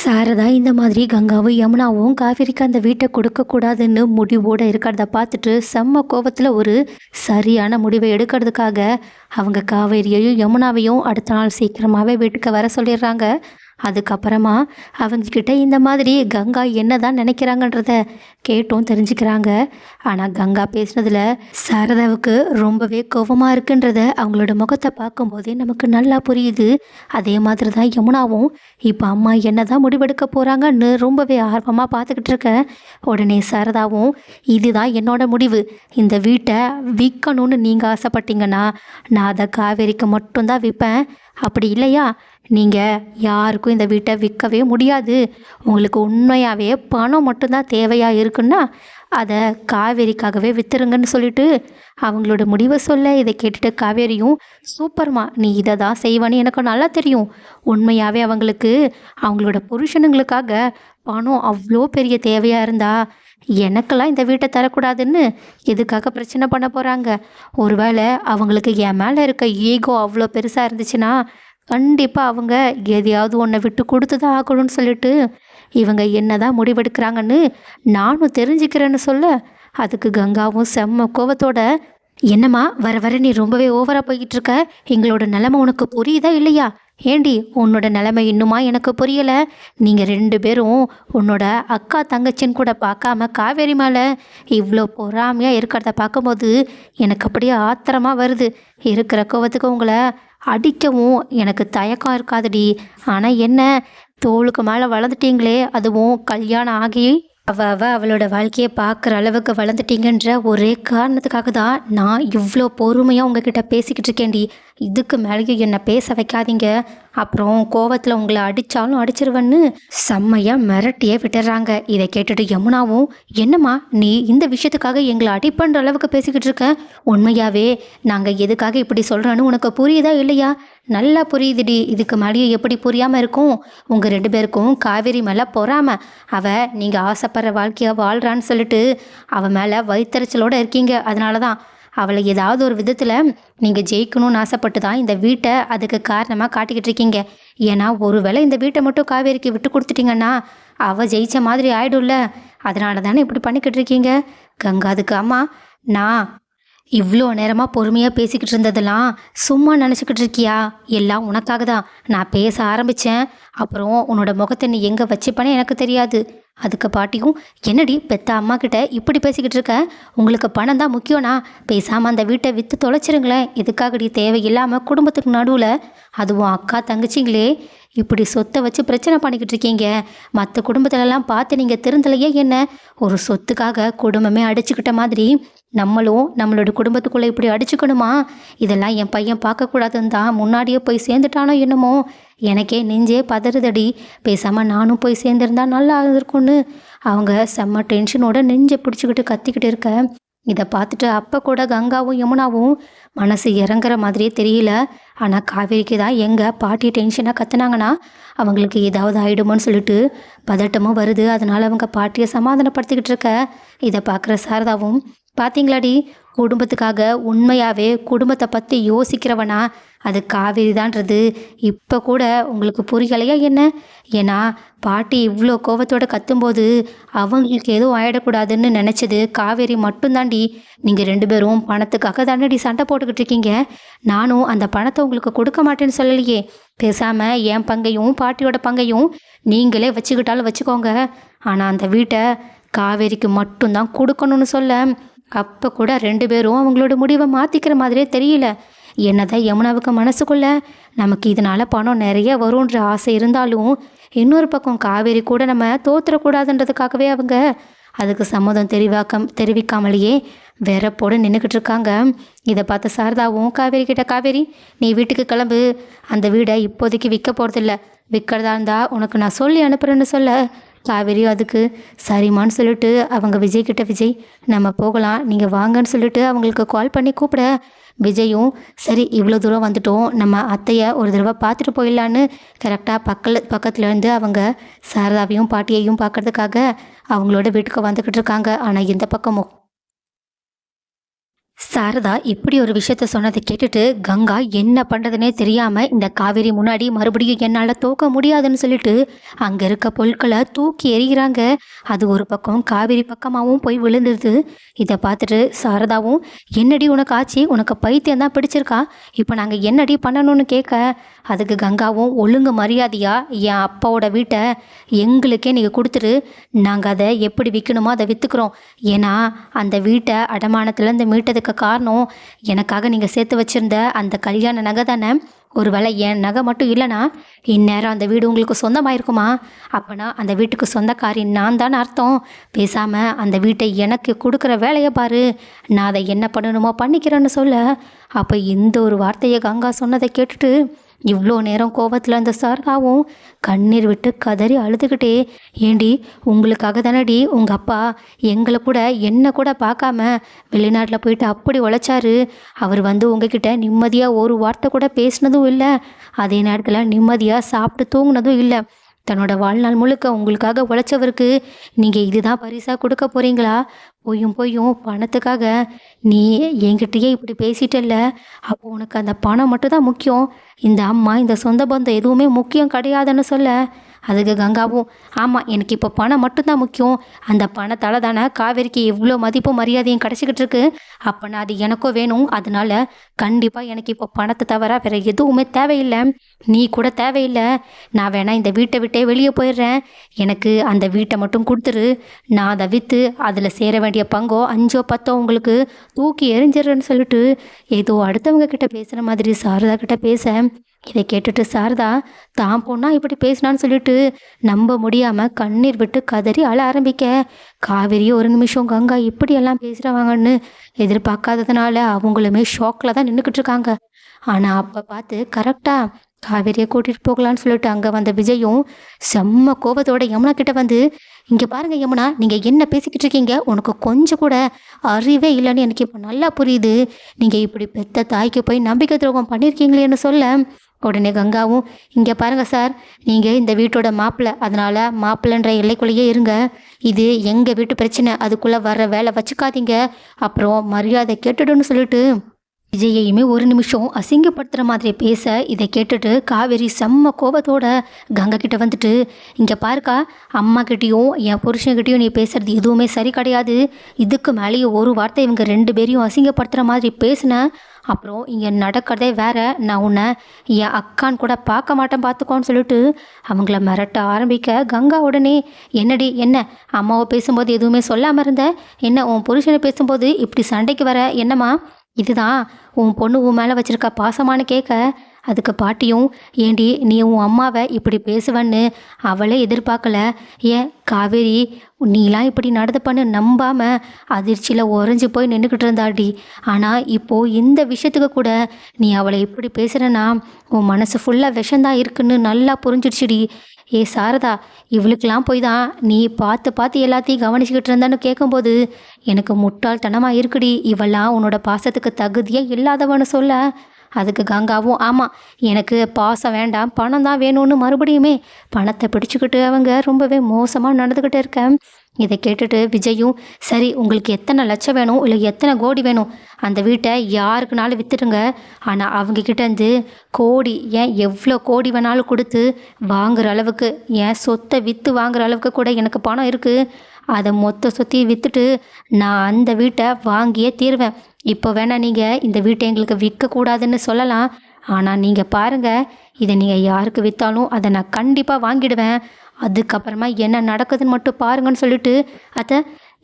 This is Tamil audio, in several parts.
சாரதா இந்த மாதிரி கங்காவும் யமுனாவும் காவேரிக்கு அந்த வீட்டை கொடுக்கக்கூடாதுன்னு முடிவோடு இருக்கிறத பார்த்துட்டு செம்ம கோபத்தில் ஒரு சரியான முடிவை எடுக்கிறதுக்காக அவங்க காவேரியையும் யமுனாவையும் அடுத்த நாள் சீக்கிரமாகவே வீட்டுக்கு வர சொல்லிடுறாங்க. அதுக்கப்புறமா அவங்கக்கிட்ட இந்த மாதிரி கங்கா என்ன தான் நினைக்கிறாங்கன்றத கேட்டும் தெரிஞ்சுக்கிறாங்க. ஆனால் கங்கா பேசுனதில் சாரதாவுக்கு ரொம்பவே கோபமாக இருக்குன்றத அவங்களோட முகத்தை பார்க்கும்போதே நமக்கு நல்லா புரியுது. அதே மாதிரி தான் யமுனாவும். இப்போ அம்மா என்ன தான் முடிவெடுக்க போகிறாங்கன்னு ரொம்பவே ஆர்வமாக பார்த்துக்கிட்டு இருக்கேன் உடனே சாரதாவும் இதுதான் என்னோட முடிவு. இந்த வீட்டை விற்கணும்னு நீங்கள் ஆசைப்பட்டீங்கன்னா நான் அதை காவேரிக்கு மட்டும்தான் விற்பேன். அப்படி இல்லையா? நீங்கள் யாருக்கும் இந்த வீட்டை விற்கவே முடியாது. உங்களுக்கு உண்மையாகவே பணம் மட்டும்தான் தேவையாக இருக்குன்னா அதை காவேரிக்காகவே வித்துருங்கன்னு சொல்லிட்டு அவங்களோட முடிவை சொல்ல இதை கேட்டுட்டு காவேரியும் சூப்பர்மா நீ இதை தான் செய்வான்னு எனக்கு நல்லா தெரியும். உண்மையாகவே அவங்களுக்கு அவங்களோட புருஷனுங்களுக்காக பணம் அவ்வளோ பெரிய தேவையாக இருந்தா எனக்கெல்லாம் இந்த வீட்டை தரக்கூடாதுன்னு எதுக்காக பிரச்சனை பண்ண போகிறாங்க ஒருவேளை அவங்களுக்கு என் மேலே இருக்க ஈகோ அவ்வளோ பெருசாக இருந்துச்சுன்னா கண்டிப்பாக அவங்க எதையாவது ஒன்றை விட்டு கொடுத்து தான் ஆகணும்னு சொல்லிட்டு இவங்க என்ன தான் முடிவெடுக்கிறாங்கன்னு நானும் தெரிஞ்சுக்கிறேன்னு சொல்ல அதுக்கு கங்காவும் செம்ம கோவத்தோட என்னம்மா வர வர நீ ரொம்பவே ஓவராக போய்கிட்டு இருக்க. எங்களோட நிலமை உனக்கு புரியுதா இல்லையா? ஏண்டி உன்னோட நிலைமை இன்னுமா எனக்கு புரியலை. நீங்கள் ரெண்டு பேரும் உன்னோட அக்கா தங்கச்சின்னு கூட பார்க்காம காவேரி மேலே இவ்வளோ பொறாமையாக இருக்கிறத பார்க்கும்போது எனக்கு அப்படியே ஆத்திரமாக வருது. இருக்கிற கோவத்துக்கு உங்களை அடிக்கவும் எனக்கு தயக்கம் இருக்காதுடி. ஆனால் என்ன? தோளுக்கு மேலே வளர்ந்துட்டீங்களே அதுவும் கல்யாணம் ஆகி அவ அவ அவளோட வாழ்க்கையை பார்க்குற அளவுக்கு வளர்ந்துட்டீங்கன்ற ஒரே காரணத்துக்காக தான் நான் இவ்வளோ பொறுமையாக உங்ககிட்ட பேசிக்கிட்டு இருக்கேன்டி. இதுக்கு மேலேயும் என்னை பேச வைக்காதீங்க. அப்புறம் கோவத்தில் உங்களை அடித்தாலும் அடிச்சிருவேன்னு செம்மையாக மிரட்டியே விட்டுறாங்க. இதை கேட்டுட்டு யமுனாவும் என்னம்மா நீ இந்த விஷயத்துக்காக எங்களை அடி பண்ணுற அளவுக்கு பேசிக்கிட்டு இருக்க? உண்மையாகவே நாங்கள் எதுக்காக இப்படி சொல்கிறோன்னு உனக்கு புரியுதா இல்லையா? நல்லா புரியுதுடி இதுக்கு மேலேயும் எப்படி புரியாமல் இருக்கும்? உங்கள் ரெண்டு பேருக்கும் காவேரி மேலே பொறாம. அவள் நீங்கள் ஆசைப்படுற வாழ்க்கையை வாழ்கிறான்னு சொல்லிட்டு அவள் மேலே வயிற்றுச்சலோடு இருக்கீங்க. அதனால தான் அவளை ஏதாவது ஒரு விதத்தில் நீங்கள் ஜெயிக்கணும்னு ஆசைப்பட்டு தான் இந்த வீட்டை அதுக்கு காரணமாக காட்டிக்கிட்டு இருக்கீங்க. ஏன்னா ஒருவேளை இந்த வீட்டை மட்டும் காவேரிக்கு விட்டு கொடுத்துட்டீங்கன்னா அவள் ஜெயித்த மாதிரி ஆயிடும்ல. அதனால தானே இப்படி பண்ணிக்கிட்டு இருக்கீங்க? கங்கா அதுக்கு அம்மா நான் இவ்வளோ நேரமாக பொறுமையாக பேசிக்கிட்டு இருந்ததெல்லாம் சும்மா நினச்சிக்கிட்டு இருக்கியா? எல்லாம் உனக்காக தான் நான் பேச ஆரம்பித்தேன் அப்புறம் உன்னோட முகத்தை நீ எங்கே வச்சுப்பனே எனக்கு தெரியாது. அதுக்கு பாட்டியும் என்னடி பெத்த அம்மா கிட்ட இப்படி பேசிக்கிட்டு இருக்க? உங்களுக்கு பணம் தான் முக்கியம்னா பேசாமல் அந்த வீட்டை விற்று தொலைச்சிருங்களேன். எதுக்காகடி தேவையில்லாமல் குடும்பத்துக்கு நடுவில். அதுவும் அக்கா தங்கச்சிங்களே. இப்படி சொத்தை வச்சு பிரச்சனை பண்ணிக்கிட்டு இருக்கீங்க. மற்ற குடும்பத்திலலாம் பார்த்து நீங்கள் திருந்தலையே என்ன? ஒரு சொத்துக்காக குடும்பமே அடிச்சுக்கிட்ட மாதிரி நம்மளும் நம்மளோட குடும்பத்துக்குள்ளே இப்படி அடிச்சுக்கணுமா? இதெல்லாம் என் பையன் பார்க்கக்கூடாதுன்னு தான் முன்னாடியே போய் சேர்ந்துட்டானோ என்னமோ? எனக்கே நெஞ்சே பதறுதடி. பேசாமல் நானும் போய் சேர்ந்துருந்தா நல்லா இருந்திருக்கும்னு. அவங்க செம்ம டென்ஷனோட நெஞ்சை பிடிச்சிக்கிட்டு கத்திக்கிட்டு இருக்க. இதை பார்த்துட்டு அப்போ கூட கங்காவும் யமுனாவும் மனசு இறங்குற மாதிரியே தெரியல. ஆனால் காவேரிக்கு தான் எங்கே பாட்டி டென்ஷனாக கத்துனாங்கன்னா அவங்களுக்கு ஏதாவது ஆகிடுமோன்னு சொல்லிட்டு பதட்டமும் வருது. அதனால் அவங்க பாட்டியை சமாதானப்படுத்திக்கிட்டு இருக்க. இதை பார்க்குற சாரதாவும் பார்த்தீங்களாடி குடும்பத்துக்காக உண்மையாகவே குடும்பத்தை பற்றி யோசிக்கிறவனா? அது காவேரி தான்றது இப்போ கூட உங்களுக்கு புரியலையா என்ன? ஏன்னா பாட்டி இவ்வளோ கோபத்தோடு கத்தும்போது அவங்களுக்கு எதுவும் ஆயிடக்கூடாதுன்னு நினச்சது காவேரி மட்டும்தாண்டி. நீங்கள் ரெண்டு பேரும் பணத்துக்காக தானடி சண்டை போட்டுக்கிட்டு இருக்கீங்க. நானும் அந்த பணத்தை உங்களுக்கு கொடுக்க மாட்டேன்னு சொல்லலையே. பேசாமல் என் பங்கையும் பாட்டியோட பங்கையும் நீங்களே வச்சுக்கிட்டாலும் வச்சுக்கோங்க. ஆனால் அந்த வீட்டை காவேரிக்கு மட்டும்தான் கொடுக்கணும்னு சொல்ல. அப்போ கூட ரெண்டு பேரும் அவங்களோட முடிவை மாற்றிக்கிற மாதிரியே தெரியல. என்னதான் யமுனாவுக்கு மனசுக்குள்ள? நமக்கு இதனால் பணம் நிறைய வரும்ன்ற ஆசை இருந்தாலும் இன்னொரு பக்கம் காவேரி கூட நம்ம தோத்துறக்கூடாதுன்றதுக்காகவே அவங்க அதுக்கு சம்மதம் தெரிவாக்கம் தெரிவிக்காமலேயே வெறப்போடு நின்றுக்கிட்டு இருக்காங்க. இதை பார்த்த சாரதாவும் காவேரி கிட்ட காவேரி நீ வீட்டுக்கு கிளம்பு. அந்த வீடை இப்போதைக்கு விற்க போகிறதில்ல விற்கிறதா இருந்தால் உனக்கு நான் சொல்லி அனுப்புகிறேன்னு சொல்ல. காவேரி அதுக்கு சரிம்மான்னு சொல்லிட்டு அவங்க விஜய் கிட்ட விஜய் நம்ம போகலாம். நீங்கள் வாங்கன்னு சொல்லிட்டு அவங்களுக்கு கால் பண்ணி கூப்பிட. விஜயும் சரி இவ்வளோ தூரம் வந்துட்டோம். நம்ம அத்தையை ஒரு தடவை பார்த்துட்டு போயிடலான்னு. கரெக்டாக பக்கல் பக்கத்தில் இருந்து அவங்க சாரதாவையும் பாட்டியையும் பார்க்கறதுக்காக அவங்களோட வீட்டுக்கு வந்துக்கிட்டு இருக்காங்க. ஆனால் இந்த பக்கமும் சாரதா இப்படி ஒரு விஷயத்த சொன்னதை கேட்டுட்டு கங்கா என்ன பண்ணுறதுனே தெரியாமல் இந்த காவேரி முன்னாடி மறுபடியும் என்னால் தூக்க முடியாதுன்னு சொல்லிட்டு அங்கே இருக்க பொருட்களை தூக்கி எறிகிறாங்க. அது ஒரு பக்கம் காவேரி பக்கமாகவும் போய் விழுந்துருது. இதை பார்த்துட்டு சாரதாவும் என்னடி உனக்கு ஆச்சு? உனக்கு பைத்தியம் தான் பிடிச்சிருக்கா? இப்போ நாங்கள் என்னடி பண்ணணும்னு கேட்க? அதுக்கு கங்காவும் ஒழுங்கு மரியாதையா? என் அப்பாவோட வீட்டை எங்களுக்கே நீங்கள் கொடுத்துரு. நாங்கள் அதை எப்படி விற்கணுமோ அதை விற்றுக்குறோம் ஏன்னா அந்த வீட்டை அடமானத்துலேருந்து மீட்டதுக்கு காரணம் எனக்காக நீங்கள் சேர்த்து வச்சுருந்த அந்த கல்யாண நகை தானே? ஒருவேளை என் நகை மட்டும் இல்லைனா இந்நேரம் அந்த வீடு உங்களுக்கு சொந்தமாயிருக்குமா? அப்போனா அந்த வீட்டுக்கு சொந்தக்காரி நான் தானே அர்த்தம். பேசாமல் அந்த வீட்டை எனக்கு கொடுக்குற வேலையை பாரு. நான் அதை என்ன பண்ணணுமோ பண்ணிக்கிறேன்னு சொல்ல. அப்போ இந்த ஒரு வார்த்தையை கங்கா சொன்னதை கேட்டுட்டு இவ்வளோ நேரம் கோபத்தில் இருந்த சாரதாவும் கண்ணீர் விட்டு கதறி அழுதுகிட்டே ஏண்டி உங்களுக்காக தானடி உங்கள் அப்பா எங்களை கூட என்னை கூட பார்க்காம வெளிநாட்டில் போயிட்டு அப்படி உழைச்சாரு. அவர் வந்து உங்ககிட்ட நிம்மதியாக ஒரு வார்த்தை கூட பேசினதும் இல்லை. அதே நேரத்தில் நிம்மதியாக சாப்பிட்டு தூங்கினதும் இல்லை. தன்னோட வாழ்நாள் முழுக்க உங்களுக்காக உழைச்சவருக்கு நீங்கள் இதுதான் பரிசாக கொடுக்க போகிறீங்களா பொய்யும் பொய்யும் பணத்துக்காக நீ என்கிட்டயே இப்படி பேசிட்டல்ல. அப்போ உனக்கு அந்த பணம் மட்டும் தான் முக்கியம். இந்த அம்மா இந்த சொந்த பந்தம் எதுவுமே முக்கியம் கிடையாதுன்னு சொல்ல. அதுக்கு கங்காவும் ஆமாம் எனக்கு இப்போ பணம் மட்டும்தான் முக்கியம். அந்த பணத்தால் தானே காவேரிக்கு எவ்வளோ மதிப்பும் மரியாதையும் கிடச்சிக்கிட்டு இருக்கு. அப்போனா அது எனக்கும் வேணும். அதனால கண்டிப்பாக எனக்கு இப்போ பணத்தை தவிர வேறு எதுவுமே தேவையில்லை. நீ கூட தேவையில்லை. நான் வேணா இந்த வீட்டை விட்டே வெளியே போயிடுறேன். எனக்கு அந்த வீட்டை மட்டும் கொடுத்துரு. நான் அதை விற்று அதில் சேர வேண்டிய பங்கோ அஞ்சோ பத்தோ உங்களுக்கு தூக்கி எரிஞ்சிடறேன்னு சொல்லிட்டு ஏதோ அடுத்தவங்க கிட்ட பேசுகிற மாதிரி சாரதா கிட்ட பேச. இதை கேட்டுட்டு சாரதா தான் பொண்ணா இப்படி பேசினான்னு சொல்லிட்டு நம்ப முடியாமல் கண்ணீர் விட்டு கதறி அழ ஆரம்பிக்க. காவிரி ஒரு நிமிஷம் கங்கா இப்படி எல்லாம் பேசுகிறவாங்கன்னு எதிர்பார்க்காததுனால அவங்களுமே ஷாக்கில் தான் நின்றுக்கிட்டு இருக்காங்க. ஆனால் அப்போ பார்த்து கரெக்டாக காவேரியை கூட்டிகிட்டு போகலான்னு சொல்லிட்டு அங்கே வந்த விஜயும் செம்ம கோபத்தோட யமுனா கிட்ட வந்து இங்கே பாருங்க யமுனா நீங்கள் என்ன பேசிக்கிட்டு இருக்கீங்க? உனக்கு கொஞ்சம் கூட அறிவே இல்லைன்னு எனக்கு இப்போ நல்லா புரியுது. நீங்கள் இப்படி பெத்த தாய்க்கு போய் நம்பிக்கை துரோகம் பண்ணியிருக்கீங்களேன்னு சொல்ல உடனே கங்காவும் இங்கே பாருங்க சார் நீங்கள் இந்த வீட்டோட மாப்பிள்ளை அதனால் மாப்பிள்ளன்ற எல்லைக்குள்ளேயே இருங்க. இது எங்கள் வீட்டு பிரச்சனை அதுக்குள்ளே வர்ற வேலை வச்சுக்காதீங்க. அப்புறம் மரியாதை கேட்டுடுன்னு சொல்லிட்டு விஜயையுமே ஒரு நிமிஷம் அசிங்கப்படுத்துகிற மாதிரி பேச இதை கேட்டுட்டு காவேரி செம்ம கோபத்தோட கங்கை கிட்ட வந்துட்டு இங்கே பாருக்கா அம்மா கிட்டேயும் என் புருஷன்கிட்டையும் நீ பேசுறது எதுவுமே சரி கிடையாது. இதுக்கு மேலேயும் ஒரு வார்த்தை இவங்க ரெண்டு பேரையும் அசிங்கப்படுத்துகிற மாதிரி பேசின. அப்புறம் இங்கே நடக்கிறதே வேற. நான் உன்னை என் அக்கான்னு கூட பார்க்க மாட்டேன் பார்த்துக்கோன்னு சொல்லிட்டு அவங்கள மிரட்ட ஆரம்பிக்க கங்கா உடனே என்னடி என்ன? அம்மாவை பேசும்போது எதுவுமே சொல்லாமல் இருந்த? என்ன உன் புருஷனை பேசும்போது இப்படி சண்டைக்கு வர? என்னம்மா? இதுதான் உன் பொண்ணு உன் மேலே வச்சிருக்க பாசமானு கேட்க அதுக்கு பாட்டியும் ஏண்டி நீ உன் அம்மாவை இப்படி பேசுவன்னு அவளே எதிர்பார்க்கல. ஏன் காவேரி நீலாம் இப்படி நடந்து பண்ணு நம்பாம அதிர்ச்சியில் உறைஞ்சி போய் நின்றுக்கிட்டு இருந்தாடி. ஆனால் இப்போது இந்த விஷயத்துக்கு கூட நீ அவளை இப்படி பேசுகிறனா உன் மனசு ஃபுல்லாக விஷந்தான் இருக்குன்னு நல்லா புரிஞ்சிடுச்சுடி. ஏ சாரதா இவளுக்கெல்லாம் போய் தான் நீ பார்த்து பார்த்து எல்லாத்தையும் கவனிச்சுக்கிட்டு இருந்தான்னு கேட்கும்போது எனக்கு முட்டாள்தனமாக இருக்குடி. இவெல்லாம் உன்னோட பாசத்துக்கு தகுதியே இல்லாதவன்னு சொல்ல. அதுக்கு கங்காவும் ஆமாம் எனக்கு பாசம் வேண்டாம் பணம் தான் வேணும்னு மறுபடியுமே பணத்தை பிடிச்சிக்கிட்டு அவங்க ரொம்பவே மோசமாக நடந்துக்கிட்டு இருக்கேன். இதை கேட்டுட்டு விஜயும் சரி உங்களுக்கு எத்தனை லட்சம் வேணும்? இல்லை எத்தனை கோடி வேணும்? அந்த வீட்டை யாருக்குனாலும் வித்துடுங்க. ஆனால் அவங்க கிட்டேருந்து கோடி ஏன் எவ்வளோ கோடி வேணாலும் கொடுத்து வாங்குற அளவுக்கு ஏன் சொத்தை விற்று வாங்குற அளவுக்கு கூட எனக்கு பணம் இருக்குது அதை மொத்த சொத்தையும் விற்றுட்டு நான் அந்த வீட்டை வாங்கியே தீருவேன். இப்போ வேணால் நீங்கள் இந்த வீட்டை எங்களுக்கு விற்கக்கூடாதுன்னு சொல்லலாம். ஆனால் நீங்கள் பாருங்கள் இதை நீங்கள் யாருக்கு விற்றாலும் அதை நான் கண்டிப்பாக வாங்கிடுவேன். அதுக்கப்புறமா என்ன நடக்குதுன்னு மட்டும் பாருங்கன்னு சொல்லிட்டு அத்தை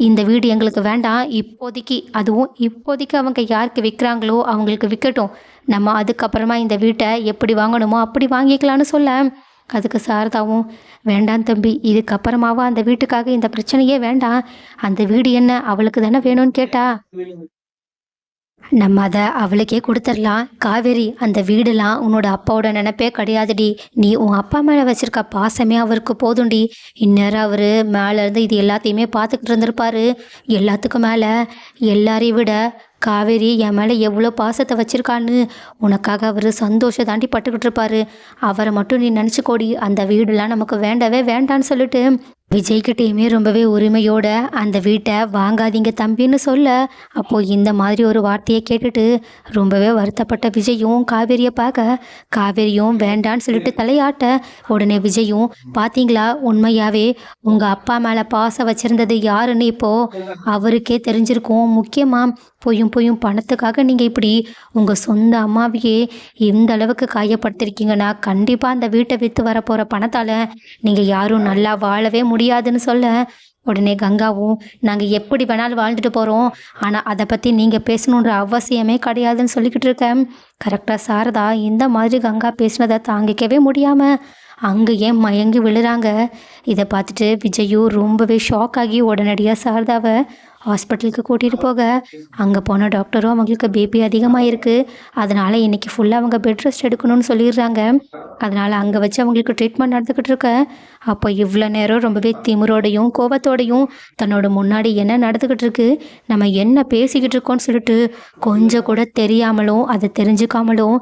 இந்த வீடு எங்களுக்கு வேண்டாம். இப்போதைக்கு அதுவும் இப்போதைக்கு அவங்க யாருக்கு விற்கிறாங்களோ அவங்களுக்கு விற்கட்டும் நம்ம அதுக்கப்புறமா இந்த வீட்டை எப்படி வாங்கணுமோ அப்படி வாங்கிக்கலாம்னு சொல்ல. அதுக்கு சாரதாவும் வேண்டாம் தம்பி இதுக்கப்புறமாவா அந்த வீட்டுக்காக இந்த பிரச்சனையே வேண்டாம். அந்த வீடு என்ன அவளுக்கு தானே வேணும்னு கேட்டா? நம்ம அதை அவளுக்கே கொடுத்துடலாம். காவேரி அந்த வீடெல்லாம் உன்னோட அப்பாவோட நினைப்பே கிடையாதுடி. நீ உன் அப்பா மேலே வச்சிருக்க பாசமே அவருக்கு போதும்டி. இந்நேரம் அவர் மேலேருந்து இது எல்லாத்தையுமே பார்த்துக்கிட்டு இருந்திருப்பாரு. எல்லாத்துக்கும் மேலே எல்லாரையும் விட காவேரி என் மேலே எவ்வளோ பாசத்தை வச்சிருக்கான்னு உனக்காக அவர் சந்தோஷம் தாண்டி பட்டுக்கிட்டு இருப்பாரு. அவரை மட்டும் நீ நினச்சிக்கோடி அந்த வீடெல்லாம் நமக்கு வேண்டவே வேண்டான்னு சொல்லிட்டு விஜய்கிட்டேயுமே ரொம்பவே உரிமையோட அந்த வீட்டை வாங்காதீங்க தம்பின்னு சொல்ல அப்போது இந்த மாதிரி ஒரு வார்த்தையை கேட்டுட்டு ரொம்பவே வருத்தப்பட்ட விஜயும் காவேரியை பார்க்க காவேரியும் வேண்டான்னு சொல்லிட்டு தலையாட்ட உடனே விஜயும் பார்த்தீங்களா உண்மையாகவே உங்கள் அப்பா மேலே பாசம் வச்சுருந்தது யாருன்னு இப்போது அவருக்கே தெரிஞ்சிருக்கும். முக்கியமாக பொய்யும் பொய்யும் பணத்துக்காக நீங்கள் இப்படி உங்கள் சொந்த அம்மாவையே இந்த அளவுக்கு காயப்படுத்திருக்கீங்கன்னா கண்டிப்பாக அந்த வீட்டை விற்று வரப்போகிற பணத்தால் நீங்கள் யாரும் நல்லா வாழவே முடியாதுன்னு சொல்ல உடனே கங்காவும் நாங்கள் எப்படி வேணாலும் வாழ்ந்துட்டு போகிறோம் ஆனால் அதை பற்றி நீங்கள் பேசணுன்ற அவசியமே கிடையாதுன்னு சொல்லிக்கிட்டு இருக்கேன் கரெக்டாக சாரதா. இந்த மாதிரி கங்கா பேசினதை தாங்கிக்கவே முடியாமல் அங்கேயே மயங்கி விழுறாங்க? இதை பார்த்துட்டு விஜயும் ரொம்பவே ஷாக் ஆகி உடனடியாக சாரதாவை ஹாஸ்பிட்டலுக்கு கூட்டிகிட்டு போக. அங்கே போன டாக்டரும் அவங்களுக்கு பிபி அதிகமாக இருக்குது அதனால் இன்றைக்கி ஃபுல்லாக அவங்க பெட் ரெஸ்ட் எடுக்கணும்னு சொல்லிடுறாங்க. அதனால் அங்கே வச்சு அவங்களுக்கு ட்ரீட்மெண்ட் நடந்துக்கிட்டு இருக்க. அப்போ இவ்வளோ நேரம் ரொம்பவே திமிரோடையும் கோபத்தோடையும் தன்னோட முன்னாடி என்ன நடந்துக்கிட்டு இருக்கு? நம்ம என்ன பேசிக்கிட்டு இருக்கோம்னு சொல்லிட்டு கொஞ்சம் கூட தெரியாமலும் அதை தெரிஞ்சுக்காமலும்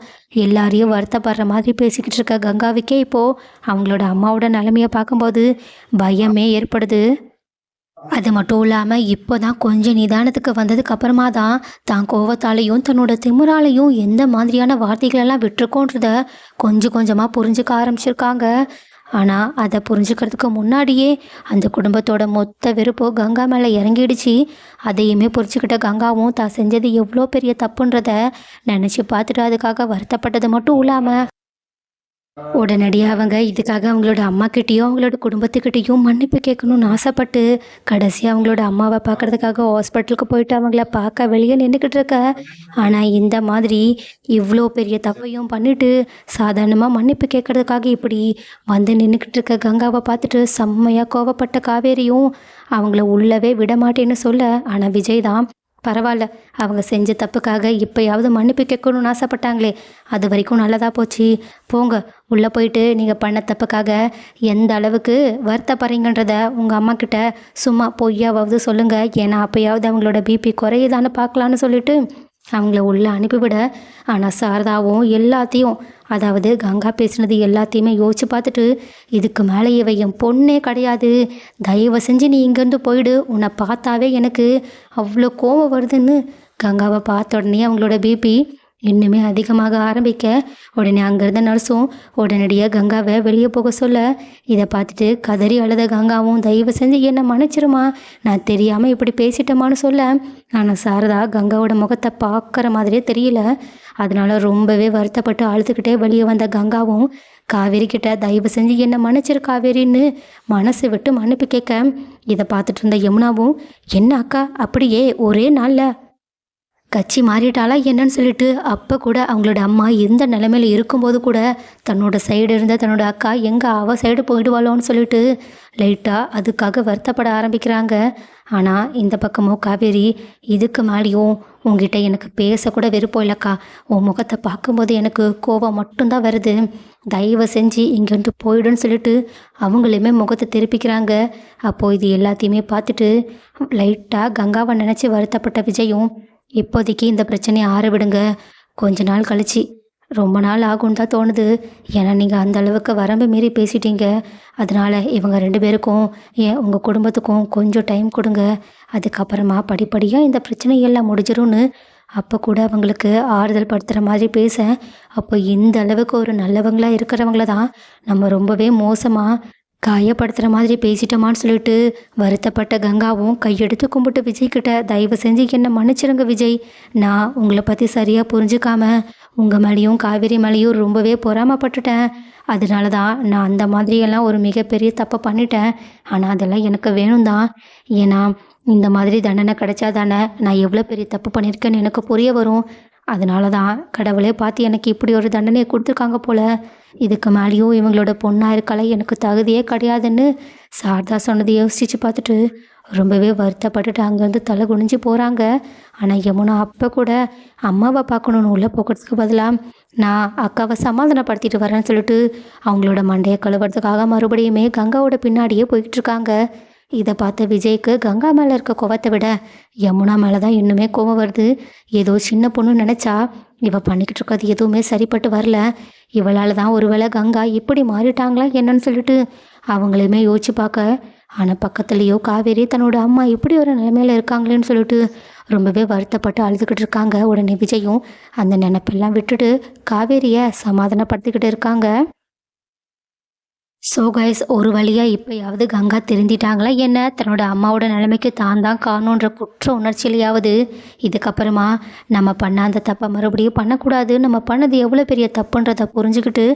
எல்லாரையும் வருத்தப்படுற மாதிரி பேசிக்கிட்டு இருக்க கங்காவுக்கே இப்போது அவங்களோட அம்மாவோட நிலமையை பார்க்கும்போது பயமே ஏற்படுது. அது மட்டும் இல்லாமல் இப்போ தான் கொஞ்சம் நிதானத்துக்கு வந்ததுக்கு அப்புறமா தான் தான் கோவத்தாலையும் தன்னோட திமுறாலையும் எந்த மாதிரியான வார்த்தைகளெல்லாம் விட்டுருக்கோன்றத கொஞ்சம் கொஞ்சமாக புரிஞ்சுக்க ஆரம்பிச்சிருக்காங்க. ஆனால் அதை புரிஞ்சுக்கிறதுக்கு முன்னாடியே அந்த குடும்பத்தோட மொத்த வெறுப்போ கங்கா மேலே இறங்கிடுச்சு. அதையுமே புரிஞ்சுக்கிட்ட கங்காவும் தான் செஞ்சது எவ்வளோ பெரிய தப்புன்றத நினச்சி பார்த்துட்டு அதுக்காக வருத்தப்பட்டது மட்டும் இல்லாமல் உடனடியாக அவங்க இதுக்காக அவங்களோட அம்மாக்கிட்டேயும் அவங்களோட குடும்பத்துக்கிட்டேயும் மன்னிப்பு கேட்கணும்னு ஆசைப்பட்டு கடைசியாக அவங்களோட அம்மாவை பார்க்கறதுக்காக ஹாஸ்பிட்டலுக்கு போயிட்டு அவங்கள பார்க்க வெளியே நின்றுக்கிட்டு இருக்க. ஆனால் இந்த மாதிரி இவ்வளோ பெரிய தப்பையும் பண்ணிட்டு சாதாரணமாக மன்னிப்பு கேட்கறதுக்காக இப்படி வந்து நின்றுக்கிட்டு இருக்க கங்காவை பார்த்துட்டு செம்மையாக கோவப்பட்ட காவேரியும் அவங்கள உள்ளவே விட மாட்டேன்னு சொல்ல. ஆனால் விஜய் தான் பரவாயில்ல அவங்க செஞ்ச தப்புக்காக இப்போயாவது மன்னிப்பு கேட்கணும்னு ஆசைப்பட்டாங்களே அது வரைக்கும் நல்லதாக போச்சு. போங்க உள்ளே போயிட்டு நீங்கள் பண்ண தப்புக்காக எந்த அளவுக்கு வருத்தப்படுறீங்கன்றத உங்கள் அம்மா கிட்ட சும்மா பொய்யாவது சொல்லுங்கள் ஏன்னா அப்போயாவது அவங்களோட பிபி குறையுதான்னு பார்க்கலான்னு சொல்லிட்டு அவங்கள உள்ளே அனுப்பிவிட ஆனால் சாரதாவும் எல்லாத்தையும் அதாவது கங்கா பேசினது எல்லாத்தையுமே யோசிச்சு பார்த்துட்டு இதுக்கு மேலே இவ என் பொண்ணே கிடையாது. தயவு செஞ்சு நீ இங்கேருந்து போயிடு. உன்னை பார்த்தாவே எனக்கு அவ்வளோ கோவம் வருதுன்னு. கங்காவை பார்த்த உடனே அவங்களோட பிபி இன்னுமே அதிகமாக ஆரம்பிக்க உடனே அங்கிருந்த நர்ஸும் உடனடியாக கங்காவை வெளியே போக சொல்ல இதை பார்த்துட்டு கதறி அழுத கங்காவும் தயவு செஞ்சு என்னை மன்னிச்சிருமா? நான் தெரியாமல் இப்படி பேசிட்டோமான்னு சொல்ல. ஆனால் சாரதா கங்காவோட முகத்தை பார்க்குற மாதிரியே தெரியல. அதனால ரொம்பவே வருத்தப்பட்டு அழுதுகிட்டே வெளியே வந்த கங்காவும் காவேரி கிட்ட தயவு செஞ்சு என்னை மன்னிச்சிரு காவேரின்னு மனசு விட்டு மன்னிப்பு கேட்க. இதை பார்த்துட்டு இருந்த யமுனாவும் என்ன அக்கா அப்படியே ஒரே நாளில் கட்சி மாறிட்டாளா என்னன்னு சொல்லிட்டு அப்போ கூட அவங்களோட அம்மா எந்த நிலைமையில இருக்கும்போது கூட தன்னோட சைடு இருந்த தன்னோட அக்கா எங்கே அவ சைடு போயிடுவாளோன்னு சொல்லிட்டு லைட்டாக அதுக்காக வருத்தப்பட ஆரம்பிக்கிறாங்க. ஆனால் இந்த பக்கமும் காவேரி இதுக்கு மேலேயும் உங்ககிட்ட எனக்கு பேசக்கூட விருப்பம் இல்லைக்கா. உன் முகத்தை பார்க்கும்போது எனக்கு கோபம் மட்டும்தான் வருது. தயவு செஞ்சு இங்கேருந்து போயிடுன்னு சொல்லிட்டு அவங்களுமே முகத்தை திருப்பிக்கிறாங்க. அப்போது இது எல்லாத்தையுமே பார்த்துட்டு லைட்டாக கங்காவை நினச்சி வருத்தப்பட்ட விஜயும் இப்போதைக்கு இந்த பிரச்சனையை ஆற விடுங்க. கொஞ்ச நாள் கழிச்சு. ரொம்ப நாள் ஆகும்னு தான் தோணுது. ஏன்னா நீங்கள் அந்த அளவுக்கு வரம்பு மீறி பேசிட்டீங்க. அதனால் இவங்க ரெண்டு பேருக்கும் ஏன் உங்கள் குடும்பத்துக்கும் கொஞ்சம் டைம் கொடுங்க. அதுக்கப்புறமா படிப்படியாக இந்த பிரச்சனை எல்லாம் முடிஞ்சிரும்னு. அப்போ கூட அவங்களுக்கு ஆறுதல் படுத்துகிற மாதிரி பேச. அப்போ இந்த அளவுக்கு ஒரு நல்லவங்களாக இருக்கிறவங்கள தான் நம்ம ரொம்பவே மோசமாக காயப்படுத்துகிற மாதிரி பேசிட்டோமான்னு சொல்லிட்டு வருத்தப்பட்ட கங்காவும் கையெடுத்து கும்பிட்டு விஜய் கிட்ட தயவு செஞ்சு என்னை மன்னிச்சிருங்க விஜய். நான் உங்களை பற்றி சரியாக புரிஞ்சுக்காம உங்கள் மேலேயும் காவேரி மேலேயும் ரொம்பவே பொறாமப்பட்டுட்டேன். அதனால தான் நான் அந்த மாதிரியெல்லாம் ஒரு மிகப்பெரிய தப்பை பண்ணிட்டேன். ஆனால் அதெல்லாம் எனக்கு வேணும் தான் ஏன்னா இந்த மாதிரி தண்டனை கிடைச்சா தானே நான் எவ்வளோ பெரிய தப்பு பண்ணியிருக்கேன்னு எனக்கு புரிய வரும். அதனால தான் கடவுளே பார்த்து எனக்கு இப்படி ஒரு தண்டனையை கொடுத்துருக்காங்க போல. இதுக்கு மேலேயும் இவங்களோட பொண்ணாக இருக்கலை எனக்கு தகுதியே கிடையாதுன்னு சாரதா சொன்னதை யோசிச்சு பார்த்துட்டு ரொம்பவே வருத்தப்பட்டுட்டு அங்கேருந்து தலை குனிஞ்சு போகிறாங்க ஆனால் யமுனா அப்போ கூட அம்மாவை பார்க்கணுன்னு உள்ளே போகிறதுக்கு பதிலாக நான் அக்காவை சமாதானப்படுத்திட்டு வரேன்னு சொல்லிட்டு அவங்களோட மண்டையை கழுவுறதுக்காக மறுபடியுமே கங்காவோட பின்னாடியே போய்கிட்டு இருக்காங்க. இதை பார்த்த விஜய்க்கு கங்கா மேலே இருக்க கோவத்தை விட யமுனா மேலே தான் இன்னுமே கோவம் வருது. ஏதோ சின்ன பொண்ணு நினச்சா இவள் பண்ணிக்கிட்டு இருக்கிறது எதுவுமே சரிப்பட்டு வரல. இவளால் தான் ஒருவேளை கங்கா இப்படி மாறிட்டாங்களா என்னன்னு சொல்லிட்டு அவங்களையுமே யோசிச்சு பார்க்க ஆனால் பக்கத்துலேயோ காவேரி தன்னோட அம்மா இப்படி ஒரு நிலைமையில இருக்காங்களேன்னு சொல்லிட்டு ரொம்பவே வருத்தப்பட்டு அழுதுகிட்டு இருக்காங்க. உடனே விஜயும் அந்த நினப்பெல்லாம் விட்டுட்டு காவேரியை சமாதானப்படுத்திக்கிட்டு இருக்காங்க. ஸோ கைஸ் ஒரு வழியாக இப்போயாவது கங்கா திருந்திட்டாங்களா என்ன? தன்னோட அம்மாவோட நிலைமைக்கு தான் தான் காணுன்ற குற்ற உணர்ச்சியிலையாவது இதுக்கப்புறமா நம்ம பண்ண அந்த தப்பை மறுபடியும் பண்ணக்கூடாது. நம்ம பண்ணது எவ்வளோ பெரிய தப்புன்றதை புரிஞ்சுக்கிட்டு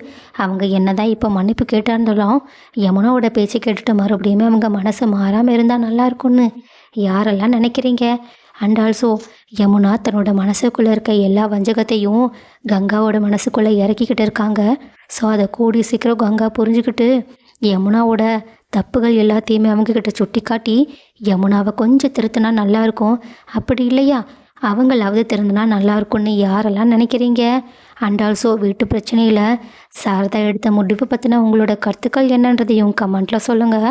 அவங்க என்ன தான் இப்போ மன்னிப்பு கேட்டாருந்தாலும் யமுனாவோட பேச்சு கேட்டுட்டு மறுபடியுமே அவங்க மனசு மாறாமல் இருந்தால் நல்லாருக்கும்னு யாரெல்லாம் நினைக்கிறீங்க? அண்ட் ஆல்சோ யமுனா தன்னோட மனசுக்குள்ளே இருக்க எல்லா வஞ்சகத்தையும் கங்காவோட மனசுக்குள்ளே இறக்கிக்கிட்டு இருக்காங்க. ஸோ அதை கூடி சீக்கிரம் கங்கா புரிஞ்சுக்கிட்டு யமுனாவோட தப்புகள் எல்லாத்தையுமே அவங்கக்கிட்ட சுட்டி காட்டி யமுனாவை கொஞ்சம் திருத்தினா நல்லாயிருக்கும் அப்படி இல்லையா? அவங்களாவது திறந்தனா நல்லா இருக்கும்னு யாரெல்லாம் நினைக்கிறீங்க? அண்ட் ஆல்சோ வீட்டு பிரச்சனையில் சாரதா எடுத்த முடிவு பற்றின உங்களோட கருத்துக்கள் என்னன்றதையும் கமெண்ட்டில் சொல்லுங்கள்